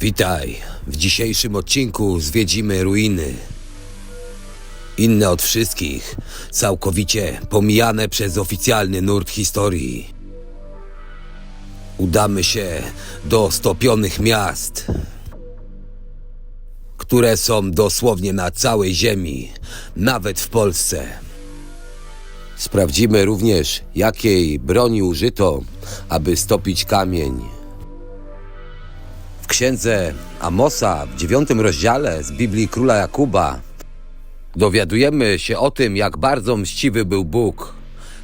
Witaj. W dzisiejszym odcinku zwiedzimy ruiny. Inne od wszystkich, całkowicie pomijane przez oficjalny nurt historii. Udamy się do stopionych miast, które są dosłownie na całej ziemi, nawet w Polsce. Sprawdzimy również, jakiej broni użyto, aby stopić kamień. Księdze Amosa w dziewiątym rozdziale z Biblii Króla Jakuba dowiadujemy się o tym, jak bardzo mściwy był Bóg,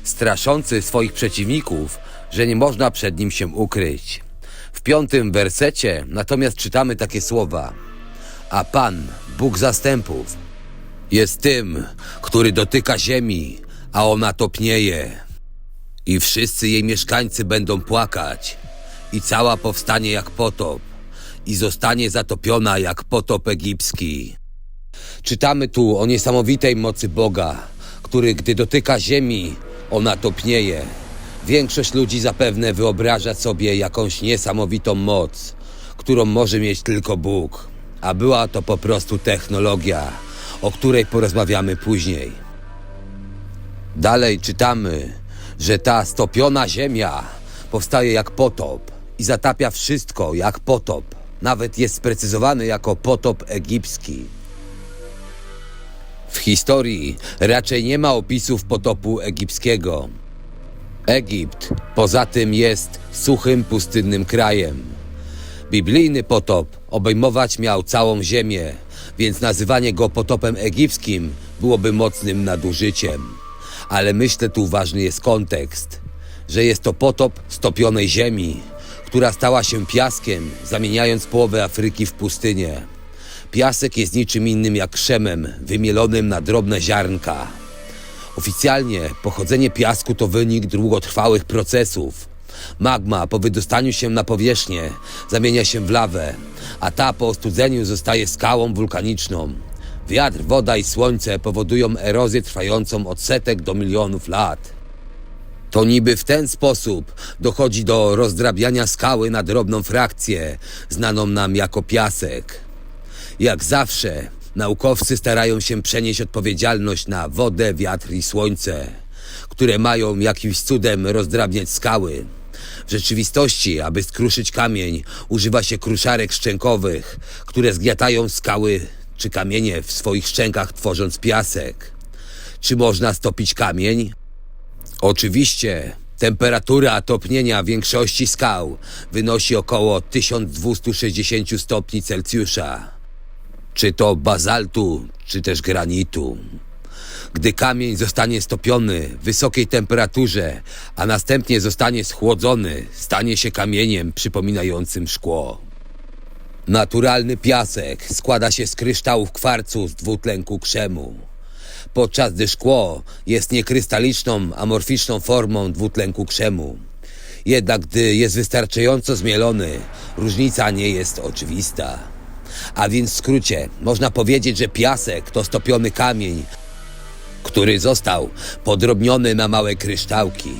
straszący swoich przeciwników, że nie można przed nim się ukryć. W piątym wersecie natomiast czytamy takie słowa: A Pan, Bóg zastępów, jest tym, który dotyka ziemi, a ona topnieje. I wszyscy jej mieszkańcy będą płakać, i cała powstanie jak potop, i zostanie zatopiona jak potop egipski. Czytamy tu o niesamowitej mocy Boga, który gdy dotyka ziemi, ona topnieje. Większość ludzi zapewne wyobraża sobie jakąś niesamowitą moc, którą może mieć tylko Bóg, a była to po prostu technologia, o której porozmawiamy później. Dalej czytamy, że ta stopiona ziemia powstaje jak potop i zatapia wszystko jak potop. Nawet jest sprecyzowany jako potop egipski. W historii raczej nie ma opisów potopu egipskiego. Egipt poza tym jest suchym, pustynnym krajem. Biblijny potop obejmować miał całą ziemię, więc nazywanie go potopem egipskim byłoby mocnym nadużyciem. Ale myślę tu ważny jest kontekst, że jest to potop stopionej ziemi, która stała się piaskiem, zamieniając połowę Afryki w pustynię. Piasek jest niczym innym jak krzemem wymielonym na drobne ziarnka. Oficjalnie pochodzenie piasku to wynik długotrwałych procesów. Magma po wydostaniu się na powierzchnię zamienia się w lawę, a ta po ostudzeniu zostaje skałą wulkaniczną. Wiatr, woda i słońce powodują erozję trwającą od setek do milionów lat. To niby w ten sposób dochodzi do rozdrabiania skały na drobną frakcję, znaną nam jako piasek. Jak zawsze, naukowcy starają się przenieść odpowiedzialność na wodę, wiatr i słońce, które mają jakimś cudem rozdrabniać skały. W rzeczywistości, aby skruszyć kamień, używa się kruszarek szczękowych, które zgniatają skały czy kamienie w swoich szczękach, tworząc piasek. Czy można stopić kamień? Oczywiście, temperatura topnienia większości skał wynosi około 1260 stopni Celsjusza. Czy to bazaltu, czy też granitu. Gdy kamień zostanie stopiony w wysokiej temperaturze, a następnie zostanie schłodzony, stanie się kamieniem przypominającym szkło. Naturalny piasek składa się z kryształów kwarcu z dwutlenku krzemu podczas gdy szkło jest niekrystaliczną, amorficzną formą dwutlenku krzemu. Jednak gdy jest wystarczająco zmielony, różnica nie jest oczywista. A więc w skrócie, można powiedzieć, że piasek to stopiony kamień, który został podrobniony na małe kryształki.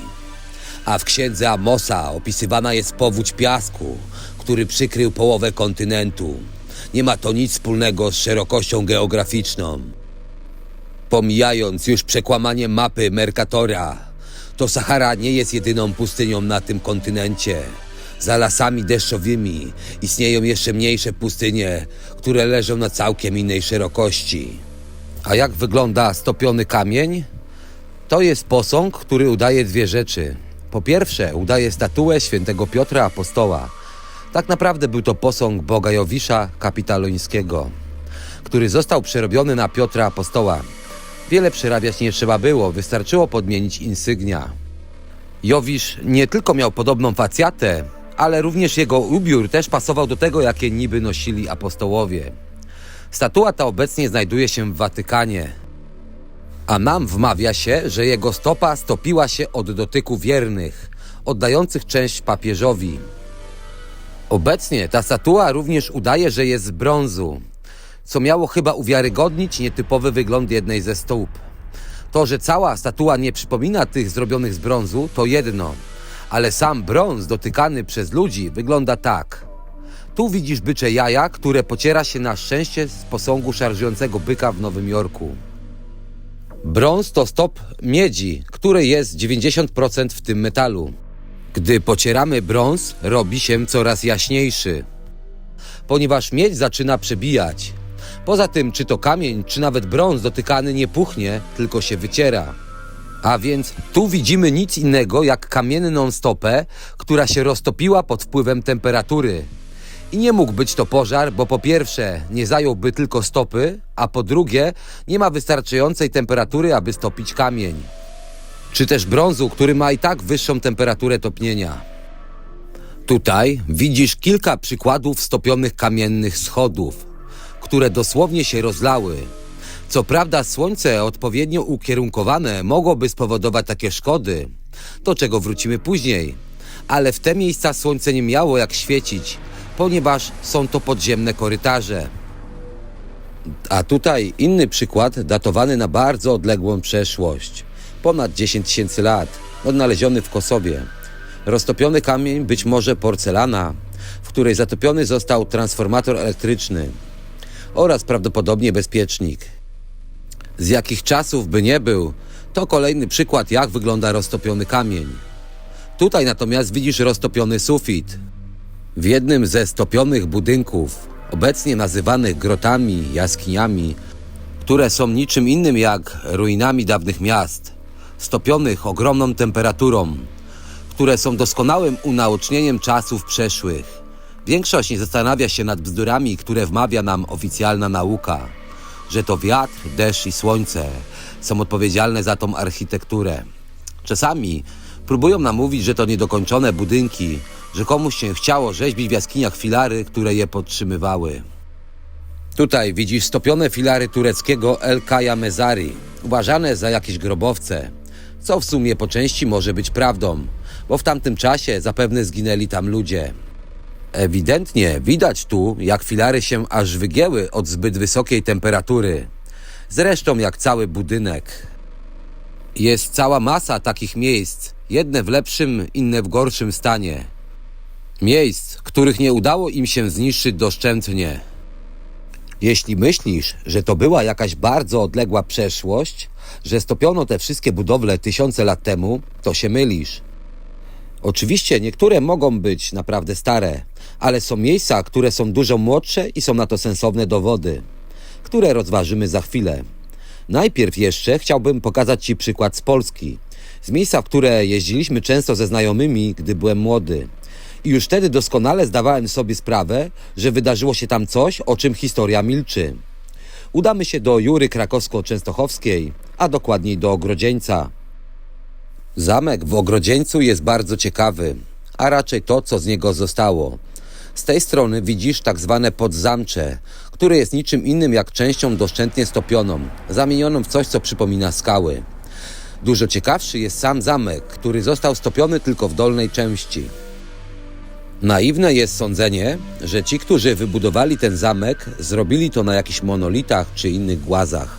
A w księdze Amosa opisywana jest powódź piasku, który przykrył połowę kontynentu. Nie ma to nic wspólnego z szerokością geograficzną. Pomijając już przekłamanie mapy Mercatora, to Sahara nie jest jedyną pustynią na tym kontynencie. Za lasami deszczowymi istnieją jeszcze mniejsze pustynie, które leżą na całkiem innej szerokości. A jak wygląda stopiony kamień? To jest posąg, który udaje dwie rzeczy. Po pierwsze, udaje statuę świętego Piotra Apostoła. Tak naprawdę był to posąg Boga Jowisza Kapitalońskiego, który został przerobiony na Piotra Apostoła. Wiele przerabiać nie trzeba było, wystarczyło podmienić insygnia. Jowisz nie tylko miał podobną facjatę, ale również jego ubiór też pasował do tego, jakie niby nosili apostołowie. Statua ta obecnie znajduje się w Watykanie, a nam wmawia się, że jego stopa stopiła się od dotyku wiernych, oddających część papieżowi. Obecnie ta statua również udaje, że jest z brązu, co miało chyba uwiarygodnić nietypowy wygląd jednej ze stóp. To, że cała statua nie przypomina tych zrobionych z brązu, to jedno, ale sam brąz dotykany przez ludzi wygląda tak. Tu widzisz bycze jaja, które pociera się na szczęście z posągu szarżującego byka w Nowym Jorku. Brąz to stop miedzi, który jest 90% w tym metalu. Gdy pocieramy brąz, robi się coraz jaśniejszy, ponieważ miedź zaczyna przebijać. Poza tym, czy to kamień, czy nawet brąz dotykany nie puchnie, tylko się wyciera. A więc tu widzimy nic innego jak kamienną stopę, która się roztopiła pod wpływem temperatury. I nie mógł być to pożar, bo po pierwsze nie zająłby tylko stopy, a po drugie nie ma wystarczającej temperatury, aby stopić kamień. Czy też brązu, który ma i tak wyższą temperaturę topnienia. Tutaj widzisz kilka przykładów stopionych kamiennych schodów, które dosłownie się rozlały. Co prawda słońce odpowiednio ukierunkowane mogłoby spowodować takie szkody, do czego wrócimy później, ale w te miejsca słońce nie miało jak świecić, ponieważ są to podziemne korytarze. A tutaj inny przykład datowany na bardzo odległą przeszłość. Ponad 10 tysięcy lat, odnaleziony w Kosowie. Roztopiony kamień, być może porcelana, w której zatopiony został transformator elektryczny oraz prawdopodobnie bezpiecznik. Z jakich czasów by nie był, to kolejny przykład, jak wygląda roztopiony kamień. Tutaj natomiast widzisz roztopiony sufit. W jednym ze stopionych budynków, obecnie nazywanych grotami, jaskiniami, które są niczym innym jak ruinami dawnych miast, stopionych ogromną temperaturą, które są doskonałym unaocznieniem czasów przeszłych. Większość nie zastanawia się nad bzdurami, które wmawia nam oficjalna nauka, że to wiatr, deszcz i słońce są odpowiedzialne za tą architekturę. Czasami próbują nam mówić, że to niedokończone budynki, że komuś się chciało rzeźbić w jaskiniach filary, które je podtrzymywały. Tutaj widzisz stopione filary tureckiego El Kaya Mezari, uważane za jakieś grobowce, co w sumie po części może być prawdą, bo w tamtym czasie zapewne zginęli tam ludzie. Ewidentnie widać tu, jak filary się aż wygięły od zbyt wysokiej temperatury. Zresztą jak cały budynek. Jest cała masa takich miejsc, jedne w lepszym, inne w gorszym stanie. Miejsc, których nie udało im się zniszczyć doszczętnie. Jeśli myślisz, że to była jakaś bardzo odległa przeszłość, że stopiono te wszystkie budowle tysiące lat temu, to się mylisz. Oczywiście niektóre mogą być naprawdę stare, ale są miejsca, które są dużo młodsze i są na to sensowne dowody, które rozważymy za chwilę. Najpierw jeszcze chciałbym pokazać Ci przykład z Polski, z miejsca, w które jeździliśmy często ze znajomymi, gdy byłem młody. I już wtedy doskonale zdawałem sobie sprawę, że wydarzyło się tam coś, o czym historia milczy. Udamy się do Jury Krakowsko-Częstochowskiej, a dokładniej do Ogrodzieńca. Zamek w Ogrodzieńcu jest bardzo ciekawy, a raczej to, co z niego zostało. Z tej strony widzisz tak zwane podzamcze, które jest niczym innym jak częścią doszczętnie stopioną, zamienioną w coś, co przypomina skały. Dużo ciekawszy jest sam zamek, który został stopiony tylko w dolnej części. Naiwne jest sądzenie, że ci, którzy wybudowali ten zamek, zrobili to na jakichś monolitach czy innych głazach,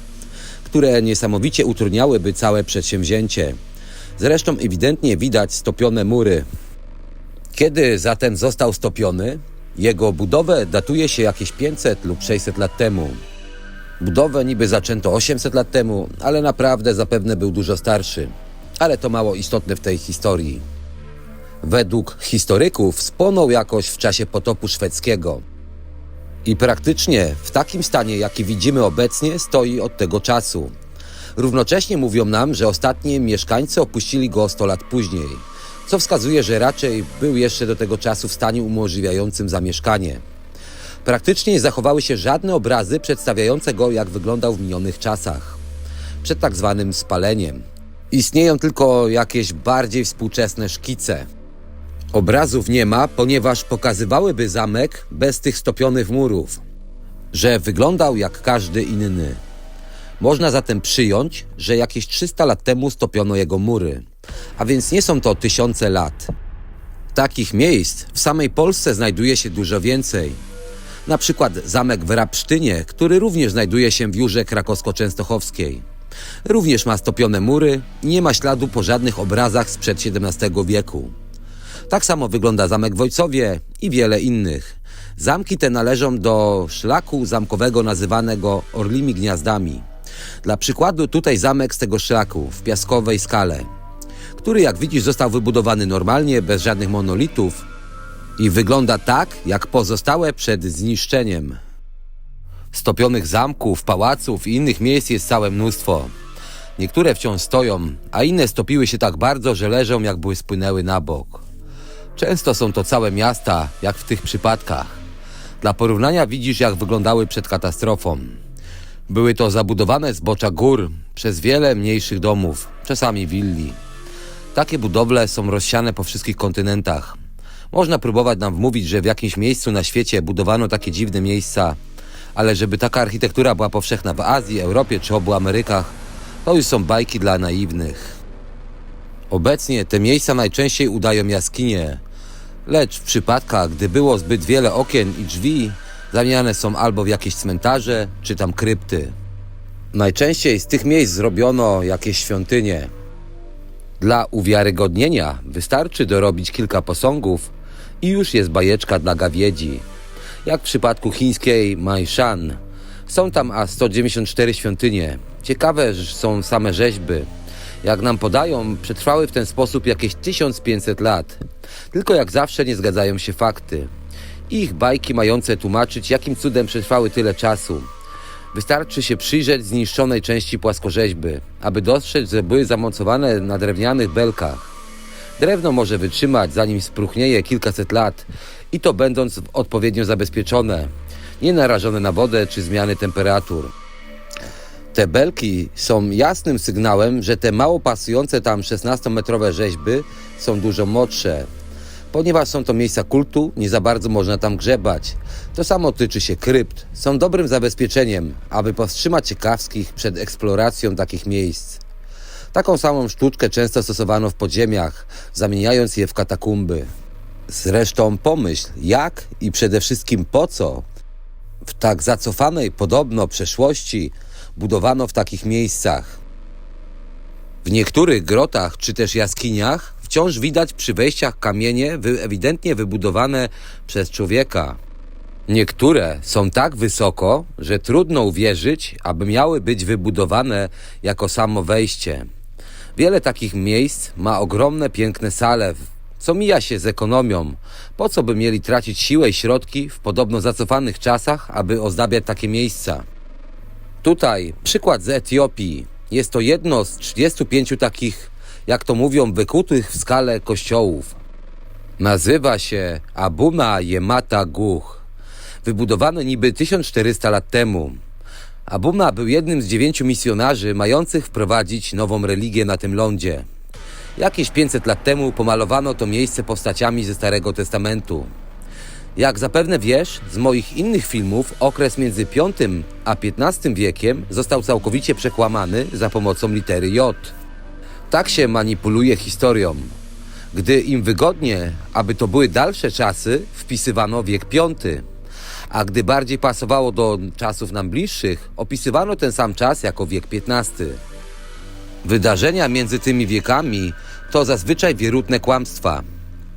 które niesamowicie utrudniałyby całe przedsięwzięcie. Zresztą ewidentnie widać stopione mury. Kiedy zatem został stopiony, jego budowę datuje się jakieś 500 lub 600 lat temu. Budowę niby zaczęto 800 lat temu, ale naprawdę zapewne był dużo starszy. Ale to mało istotne w tej historii. Według historyków spłonął jakoś w czasie potopu szwedzkiego. I praktycznie w takim stanie, jaki widzimy obecnie, stoi od tego czasu. Równocześnie mówią nam, że ostatnie mieszkańcy opuścili go 100 lat później. Co wskazuje, że raczej był jeszcze do tego czasu w stanie umożliwiającym zamieszkanie. Praktycznie nie zachowały się żadne obrazy przedstawiające go, jak wyglądał w minionych czasach, przed tak zwanym spaleniem. Istnieją tylko jakieś bardziej współczesne szkice. Obrazów nie ma, ponieważ pokazywałyby zamek bez tych stopionych murów, że wyglądał jak każdy inny. Można zatem przyjąć, że jakieś 300 lat temu stopiono jego mury, a więc nie są to tysiące lat. Takich miejsc w samej Polsce znajduje się dużo więcej. Na przykład zamek w Rapsztynie, który również znajduje się w Jurze Krakowsko-Częstochowskiej. Również ma stopione mury nie ma śladu po żadnych obrazach sprzed XVII wieku. Tak samo wygląda zamek w Wojcowie i wiele innych. Zamki te należą do szlaku zamkowego nazywanego Orlimi Gniazdami. Dla przykładu tutaj zamek z tego szlaku w piaskowej skale, który jak widzisz został wybudowany normalnie, bez żadnych monolitów i wygląda tak, jak pozostałe przed zniszczeniem. Stopionych zamków, pałaców i innych miejsc jest całe mnóstwo. Niektóre wciąż stoją, a inne stopiły się tak bardzo, że leżą jakby spłynęły na bok. Często są to całe miasta, jak w tych przypadkach. Dla porównania widzisz, jak wyglądały przed katastrofą. Były to zabudowane zbocza gór przez wiele mniejszych domów, czasami willi. Takie budowle są rozsiane po wszystkich kontynentach. Można próbować nam wmówić, że w jakimś miejscu na świecie budowano takie dziwne miejsca, ale żeby taka architektura była powszechna w Azji, Europie czy obu Amerykach, to już są bajki dla naiwnych. Obecnie te miejsca najczęściej udają jaskinie, lecz w przypadkach, gdy było zbyt wiele okien i drzwi, zamieniane są albo w jakieś cmentarze, czy tam krypty. Najczęściej z tych miejsc zrobiono jakieś świątynie. Dla uwiarygodnienia wystarczy dorobić kilka posągów i już jest bajeczka dla gawiedzi. Jak w przypadku chińskiej Maishan. Są tam aż 194 świątynie. Ciekawe że są same rzeźby. Jak nam podają, przetrwały w ten sposób jakieś 1500 lat. Tylko jak zawsze nie zgadzają się fakty. Ich bajki mające tłumaczyć, jakim cudem przetrwały tyle czasu. Wystarczy się przyjrzeć zniszczonej części płaskorzeźby, aby dostrzec, że były zamocowane na drewnianych belkach. Drewno może wytrzymać, zanim spruchnieje kilkaset lat i to będąc odpowiednio zabezpieczone, nie narażone na wodę czy zmiany temperatur. Te belki są jasnym sygnałem, że te mało pasujące tam 16-metrowe rzeźby są dużo młodsze. Ponieważ są to miejsca kultu, nie za bardzo można tam grzebać. To samo tyczy się krypt. Są dobrym zabezpieczeniem, aby powstrzymać ciekawskich przed eksploracją takich miejsc. Taką samą sztuczkę często stosowano w podziemiach, zamieniając je w katakumby. Zresztą pomyśl, jak i przede wszystkim po co w tak zacofanej podobno przeszłości budowano w takich miejscach. W niektórych grotach czy też jaskiniach wciąż widać przy wejściach kamienie ewidentnie wybudowane przez człowieka. Niektóre są tak wysoko, że trudno uwierzyć, aby miały być wybudowane jako samo wejście. Wiele takich miejsc ma ogromne, piękne sale, co mija się z ekonomią. Po co by mieli tracić siłę i środki w podobno zacofanych czasach, aby ozdabiać takie miejsca? Tutaj przykład z Etiopii. Jest to jedno z 35 takich, jak to mówią, wykutych w skale kościołów. Nazywa się Abuna Yemata Guch. Wybudowany niby 1400 lat temu. Abuna był jednym z dziewięciu misjonarzy mających wprowadzić nową religię na tym lądzie. Jakieś 500 lat temu pomalowano to miejsce postaciami ze Starego Testamentu. Jak zapewne wiesz, z moich innych filmów okres między V a XV wiekiem został całkowicie przekłamany za pomocą litery J. Tak się manipuluje historią. Gdy im wygodnie, aby to były dalsze czasy, wpisywano wiek V. A gdy bardziej pasowało do czasów nam bliższych, opisywano ten sam czas jako wiek XV. Wydarzenia między tymi wiekami to zazwyczaj wierutne kłamstwa.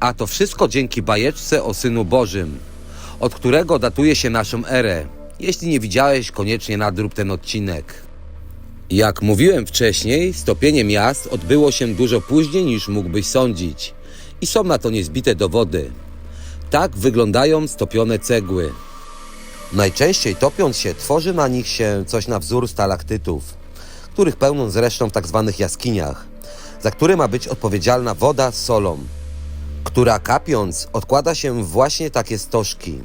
A to wszystko dzięki bajeczce o Synu Bożym, od którego datuje się naszą erę. Jeśli nie widziałeś, koniecznie nadrób ten odcinek. Jak mówiłem wcześniej, stopienie miast odbyło się dużo później niż mógłbyś sądzić. I są na to niezbite dowody. Tak wyglądają stopione cegły. Najczęściej topiąc się, tworzy na nich się coś na wzór stalaktytów, których pełną zresztą w tak zwanych jaskiniach, za które ma być odpowiedzialna woda z solą. która kapiąc odkłada się w właśnie takie stożki.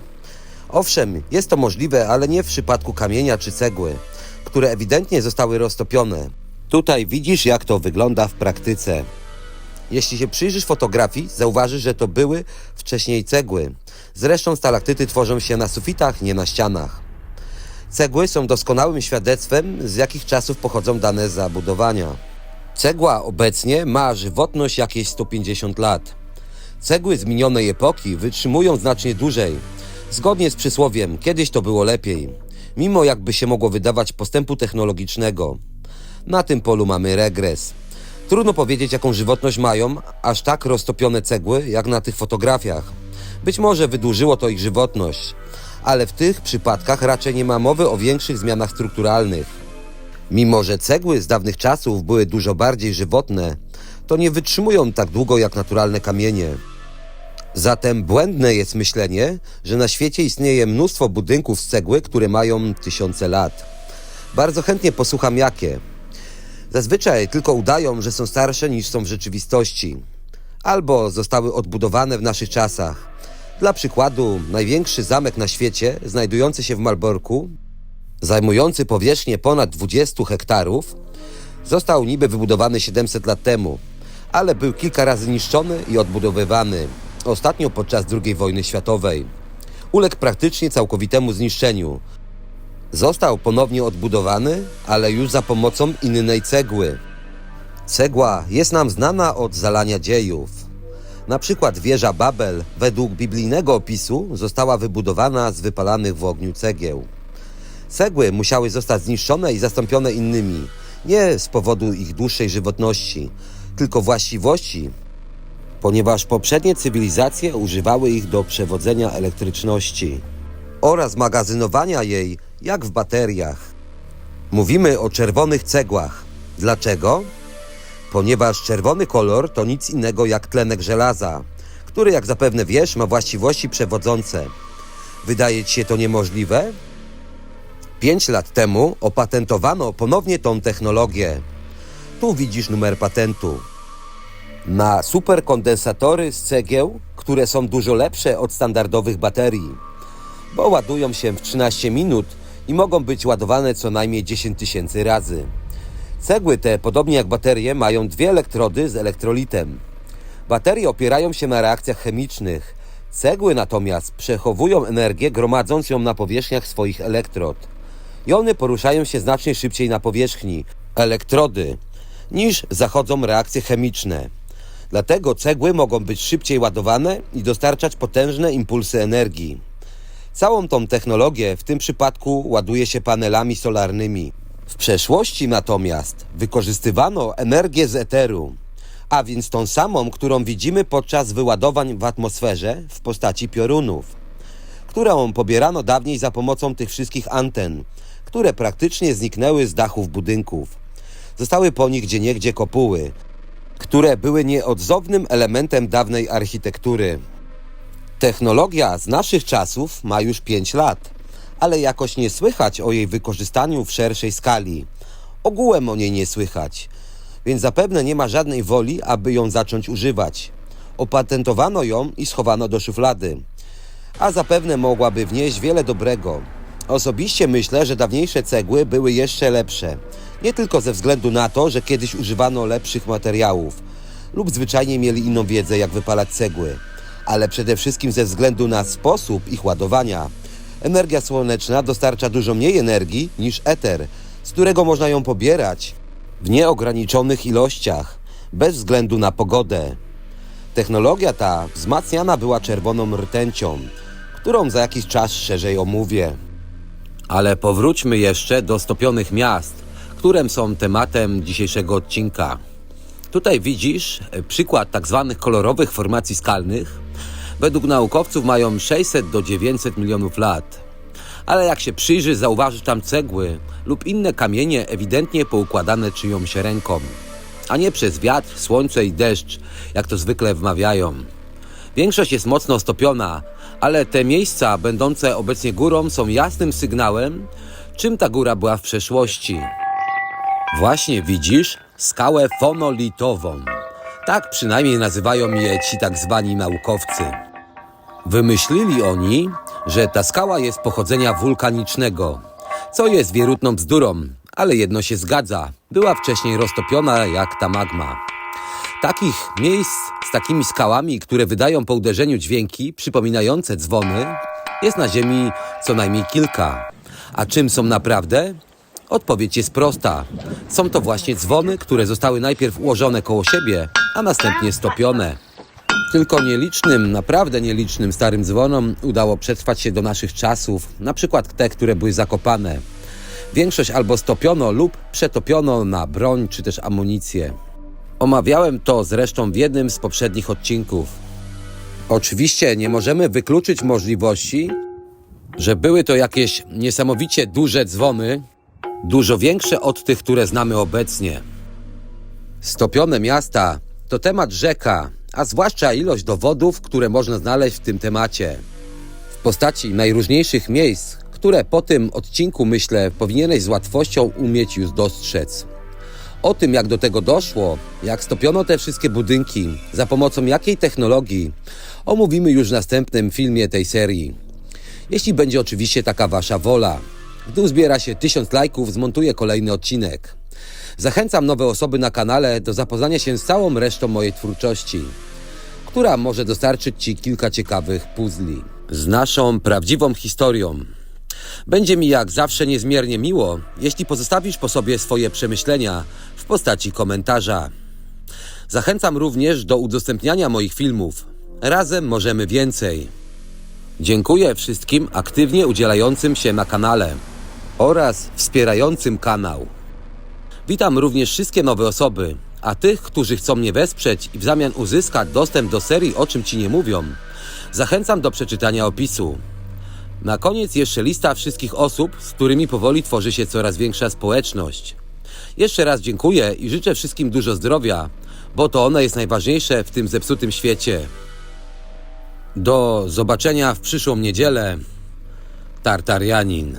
Owszem, jest to możliwe, ale nie w przypadku kamienia czy cegły, które ewidentnie zostały roztopione. Tutaj widzisz, jak to wygląda w praktyce. Jeśli się przyjrzysz fotografii, zauważysz, że to były wcześniej cegły. Zresztą stalaktyty tworzą się na sufitach, nie na ścianach. Cegły są doskonałym świadectwem, z jakich czasów pochodzą dane zabudowania. Cegła obecnie ma żywotność jakieś 150 lat. Cegły z minionej epoki wytrzymują znacznie dłużej. Zgodnie z przysłowiem, kiedyś to było lepiej. Mimo jakby się mogło wydawać postępu technologicznego. Na tym polu mamy regres. Trudno powiedzieć, jaką żywotność mają aż tak roztopione cegły, jak na tych fotografiach. Być może wydłużyło to ich żywotność, ale w tych przypadkach raczej nie ma mowy o większych zmianach strukturalnych. Mimo, że cegły z dawnych czasów były dużo bardziej żywotne, to nie wytrzymują tak długo jak naturalne kamienie. Zatem błędne jest myślenie, że na świecie istnieje mnóstwo budynków z cegły, które mają tysiące lat. Bardzo chętnie posłucham jakie. Zazwyczaj tylko udają, że są starsze niż są w rzeczywistości, albo zostały odbudowane w naszych czasach. Dla przykładu, największy zamek na świecie, znajdujący się w Malborku, zajmujący powierzchnię ponad 20 hektarów, został niby wybudowany 700 lat temu, ale był kilka razy niszczony i odbudowywany. Ostatnio podczas II wojny światowej. Uległ praktycznie całkowitemu zniszczeniu. Został ponownie odbudowany, ale już za pomocą innej cegły. Cegła jest nam znana od zalania dziejów. Na przykład wieża Babel, według biblijnego opisu, została wybudowana z wypalanych w ogniu cegieł. Cegły musiały zostać zniszczone i zastąpione innymi, nie z powodu ich dłuższej żywotności, tylko właściwości, ponieważ poprzednie cywilizacje używały ich do przewodzenia elektryczności oraz magazynowania jej, jak w bateriach. Mówimy o czerwonych cegłach. Dlaczego? Ponieważ czerwony kolor to nic innego jak tlenek żelaza, który, jak zapewne wiesz, ma właściwości przewodzące. Wydaje ci się to niemożliwe? Pięć lat temu opatentowano ponownie tą technologię. Tu widzisz numer patentu. Na superkondensatory z cegieł, które są dużo lepsze od standardowych baterii, bo ładują się w 13 minut i mogą być ładowane co najmniej 10 tysięcy razy. Cegły te, podobnie jak baterie, mają dwie elektrody z elektrolitem. Baterie opierają się na reakcjach chemicznych. Cegły natomiast przechowują energię, gromadząc ją na powierzchniach swoich elektrod. Jony poruszają się znacznie szybciej na powierzchni elektrody niż zachodzą reakcje chemiczne. Dlatego cegły mogą być szybciej ładowane i dostarczać potężne impulsy energii. Całą tą technologię w tym przypadku ładuje się panelami solarnymi. W przeszłości natomiast wykorzystywano energię z eteru, a więc tą samą, którą widzimy podczas wyładowań w atmosferze w postaci piorunów, którą pobierano dawniej za pomocą tych wszystkich anten, które praktycznie zniknęły z dachów budynków. Zostały po nich gdzieniegdzie kopuły, które były nieodzownym elementem dawnej architektury. Technologia z naszych czasów ma już 5 lat, ale jakoś nie słychać o jej wykorzystaniu w szerszej skali. Ogółem o niej nie słychać, więc zapewne nie ma żadnej woli, aby ją zacząć używać. Opatentowano ją i schowano do szuflady, a zapewne mogłaby wnieść wiele dobrego. Osobiście myślę, że dawniejsze cegły były jeszcze lepsze. Nie tylko ze względu na to, że kiedyś używano lepszych materiałów lub zwyczajnie mieli inną wiedzę, jak wypalać cegły, ale przede wszystkim ze względu na sposób ich ładowania. Energia słoneczna dostarcza dużo mniej energii niż eter, z którego można ją pobierać w nieograniczonych ilościach, bez względu na pogodę. Technologia ta wzmacniana była czerwoną rtęcią, którą za jakiś czas szerzej omówię. Ale powróćmy jeszcze do stopionych miast, które są tematem dzisiejszego odcinka. Tutaj widzisz e, przykład tak zwanych kolorowych formacji skalnych. Według naukowców mają 600 do 900 milionów lat. Ale jak się przyjrzysz, zauważysz tam cegły lub inne kamienie ewidentnie poukładane czyjąś ręką, a nie przez wiatr, słońce i deszcz, jak to zwykle wmawiają. Większość jest mocno stopiona, ale te miejsca będące obecnie górą są jasnym sygnałem, czym ta góra była w przeszłości. Właśnie widzisz skałę fonolitową. Tak przynajmniej nazywają je ci tak zwani naukowcy. Wymyślili oni, że ta skała jest pochodzenia wulkanicznego, co jest wierutną bzdurą, ale jedno się zgadza. Była wcześniej roztopiona jak ta magma. Takich miejsc z takimi skałami, które wydają po uderzeniu dźwięki przypominające dzwony, jest na Ziemi co najmniej kilka. A czym są naprawdę? Odpowiedź jest prosta. Są to właśnie dzwony, które zostały najpierw ułożone koło siebie, a następnie stopione. Tylko nielicznym, naprawdę nielicznym starym dzwonom udało przetrwać się do naszych czasów, na przykład te, które były zakopane. Większość albo stopiono lub przetopiono na broń czy też amunicję. Omawiałem to zresztą w jednym z poprzednich odcinków. Oczywiście nie możemy wykluczyć możliwości, że były to jakieś niesamowicie duże dzwony, dużo większe od tych, które znamy obecnie. Stopione miasta to temat rzeka, a zwłaszcza ilość dowodów, które można znaleźć w tym temacie. W postaci najróżniejszych miejsc, które po tym odcinku, myślę, powinieneś z łatwością umieć już dostrzec. O tym, jak do tego doszło, jak stopiono te wszystkie budynki, za pomocą jakiej technologii, omówimy już w następnym filmie tej serii. Jeśli będzie oczywiście taka wasza wola. Gdy uzbiera się tysiąc lajków, zmontuję kolejny odcinek. Zachęcam nowe osoby na kanale do zapoznania się z całą resztą mojej twórczości, która może dostarczyć Ci kilka ciekawych puzli z naszą prawdziwą historią. Będzie mi jak zawsze niezmiernie miło, jeśli pozostawisz po sobie swoje przemyślenia w postaci komentarza. Zachęcam również do udostępniania moich filmów. Razem możemy więcej. Dziękuję wszystkim aktywnie udzielającym się na kanale oraz wspierającym kanał. Witam również wszystkie nowe osoby, a tych, którzy chcą mnie wesprzeć i w zamian uzyskać dostęp do serii O czym ci nie mówią, zachęcam do przeczytania opisu. Na koniec jeszcze lista wszystkich osób, z którymi powoli tworzy się coraz większa społeczność. Jeszcze raz dziękuję i życzę wszystkim dużo zdrowia, bo to ono jest najważniejsze w tym zepsutym świecie. Do zobaczenia w przyszłą niedzielę. Tartarianin.